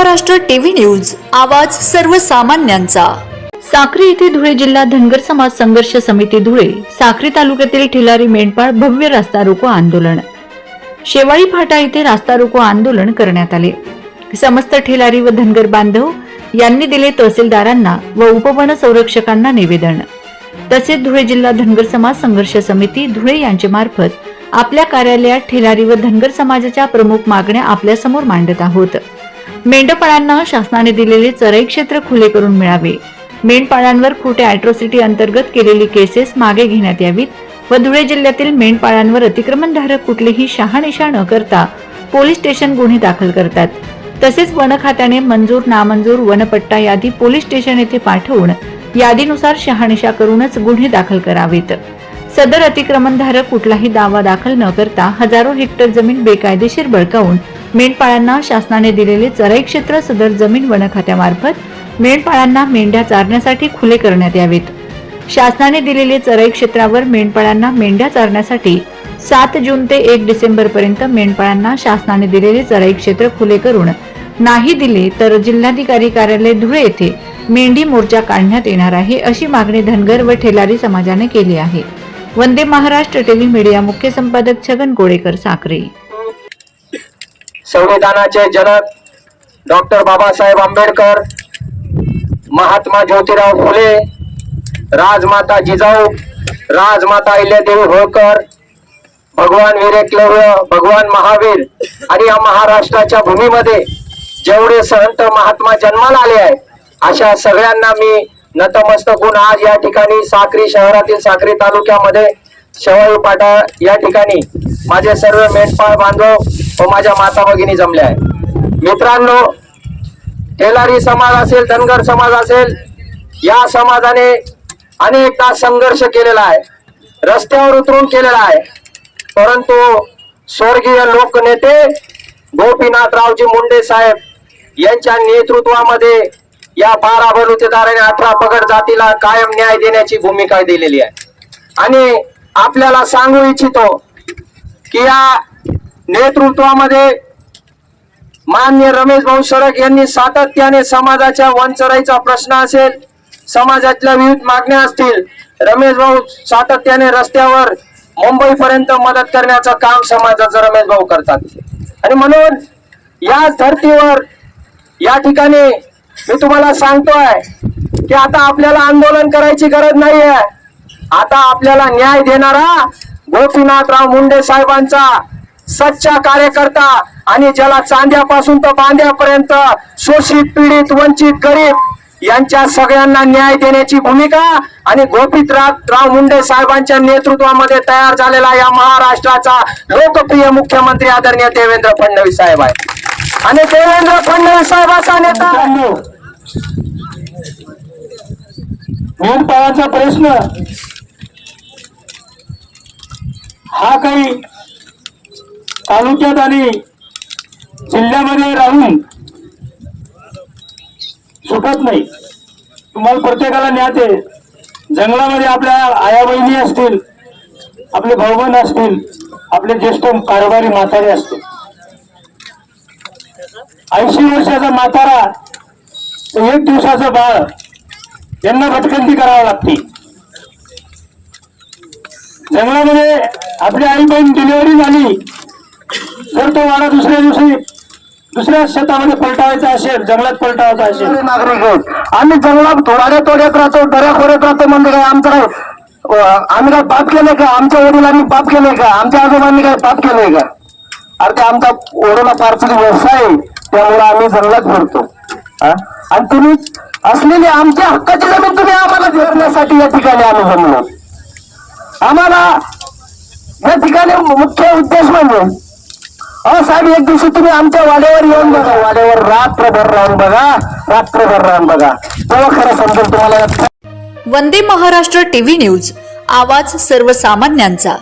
Maharashtra TV news आवाज सर्वसामान्यांचा. साक्री येथे धुळे जिल्हा धनगर समाज संघर्ष समिती धुळे साक्री तालुक्यातील ठिलारी मेंढपाळ भव्य रास्ता रोको आंदोलन. शेवाळी फाटा येथे रास्ता रोको आंदोलन करण्यात आले. समस्त ठेलारी व धनगर बांधव यांनी दिले तहसीलदारांना व उपवन संरक्षकांना निवेदन. तसेच धुळे जिल्हा धनगर समाज संघर्ष समिती धुळे यांच्या मार्फत आपल्या कार्यालयात ठेलारी व धनगर समाजाच्या प्रमुख मागण्या आपल्यासमोर मांडत आहोत. मेंढपाळांना शासनाने दिलेले चराई क्षेत्र खुले करून मिळावे. मेंढपाळांवर खोट्या अॅट्रॉसिटी अंतर्गत केलेली केसेस मागे घेण्यात यावीत व धुळे जिल्ह्यातील मेंढपाळांवर अतिक्रमणधारक कुठलीही शहानिशा न करता पोलीस स्टेशन गुन्हे दाखल करतात. तसेच वन खात्याने मंजूर नामंजूर वनपट्टा यादी पोलीस स्टेशन येथे पाठवून यादीनुसार शहानिशा करूनच गुन्हे दाखल करावेत. सदर अतिक्रमणधारक कुठलाही दावा दाखल न करता हजारो हेक्टर जमीन बेकायदेशीर बळकावून मेंढपाळांना शासनाने दिलेले चराई क्षेत्र सदर जमीन वन खात्यामार्फत मेंढपाळांना मेंढ्या चारण्यासाठी खुले करण्यात यावेत. शासनाने दिलेले चराई क्षेत्रावर मेंढपाळांना मेंढ्या चारण्यासाठी सात जून ते एक डिसेंबर पर्यंत मेंढपाळांना शासनाने दिलेले चराई क्षेत्र खुले करून नाही दिले तर जिल्हाधिकारी कार्यालय धुळे येथे मेंढी मोर्चा काढण्यात येणार आहे अशी मागणी धनगर व ठेलारी समाजाने केली आहे. वंदे महाराष्ट्र टेली मीडिया मुख्य संपादक छगन गोडेकर साखरे संविधानाचे जनक डॉक्टर बाबासाहेब आंबेडकर महात्मा ज्योतिराव फुले राजमाता जिजाऊ राजमाता अहिल्यादेवी होळकर भगवान वीर भगवान महावीर आणि या महाराष्ट्राच्या भूमीमध्ये जेवढे संत महात्मा जन्माला आले आहेत अशा सगळ्यांना मी नतमस्तक होऊन आज या ठिकाणी साक्री शहरातील साक्री तालुक्यामध्ये शेवाळी पाटा या ठिकाणी माझे सर्व मेंढपाळ बांधव व माझ्या माता भगिनी जमल्या आहेत मित्रांनो तेलारी समाज असेल धनगर समाज असेल या समाजाने अनेकदा संघर्ष केलेला आहे. रस्त्यावर उतरून केलेला आहे. परंतु स्वर्गीय लोकनेते गोपीनाथरावजी मुंडे साहेब यांच्या नेतृत्वामध्ये या बारा बलुतेदाराने अठरा पगड जातीला कायम न्याय देण्याची भूमिका दिलेली आहे. आणि आपल्याला सांगू इच्छितो की या नेतृत्वामध्ये मान्य रमेश भाऊ सडक यांनी सातत्याने समाजाच्या वनचराईचा प्रश्न असेल समाजातल्या विविध मागण्या असतील रमेश भाऊ सातत्याने रस्त्यावर मुंबई पर्यंत मदत करण्याचं काम समाजाचं रमेश भाऊ करतात. आणि म्हणून याच धर्तीवर या ठिकाणी मी तुम्हाला सांगतोय की आता आपल्याला आंदोलन करायची गरज नाहीये. आता आपल्याला न्याय देणारा गोपीनाथराव मुंडे साहेबांचा सच्चा कार्यकर्ता आणि ज्याला चांद्यापासून तर बांद्यापर्यंत शोषित पीडित वंचित गरीब यांच्या सगळ्यांना न्याय देण्याची भूमिका आणि गोपीतराव मुंडे साहेबांच्या नेतृत्वामध्ये तयार झालेला या महाराष्ट्राचा लोकप्रिय मुख्यमंत्री आदरणीय देवेंद्र फडणवीस साहेब आहे आणि देवेंद्र फडणवीस साहेब असा नेता आहे. प्रश्न हा काही तालुक्यात आणि जिल्ह्यामध्ये राहून सुटत नाही. तुम्हाला प्रत्येकाला न्याते आहे. जंगलामध्ये आपल्या आया बहिणी असतील आपले भाऊबंद असतील आपले ज्येष्ठ कारभारी म्हातारे असतील. ऐंशी वर्षाचा म्हातारा एक दिवसाचं बाळ यांना भटकंती करावी लागते. जंगलामध्ये आपली आई बहीण डिलिव्हरी झाली जर तो वाडा दुसऱ्या दिवशी दुसऱ्या शेतामध्ये पलटावायचा असेल जंगलात पलटावायचा असेल. नागरिक आहेत आम्ही जंगलात थोड्या तोड्यात राहतो दऱ्या खोऱ्यात राहतो म्हणजे काय आमचं काय आम्ही काय पाप केले का? आमच्या वडिलांनी पाप केले का? आमच्या आजोबांनी काय पाप केले का? अरे ते आमचा ओढोला पार्सल व्यवसाय त्यामुळे आम्ही जंगलात भरतो आणि तुम्ही असलेली आमच्या हक्काची जमीन तुम्ही आम्हाला भेटण्यासाठी या ठिकाणी आम्ही जमलो. आम्हाला या ठिकाणी मुख्य उद्देश म्हणजे अहो साहेब एक दिवशी तुम्ही आमच्या वाड्यावर येऊन बघा. वाड्यावर रात्रभर राहून बघा. रात्रभर राहून बघा. तेव्हा खरं समजेल तुम्हाला वंदे महाराष्ट्र टीव्ही न्यूज आवाज सर्वसामान्यांचा.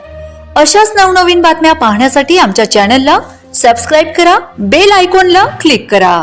अशाच नवनवीन बातम्या पाहण्यासाठी आमच्या चॅनलला सबस्क्राईब करा बेल आयकॉनला क्लिक करा.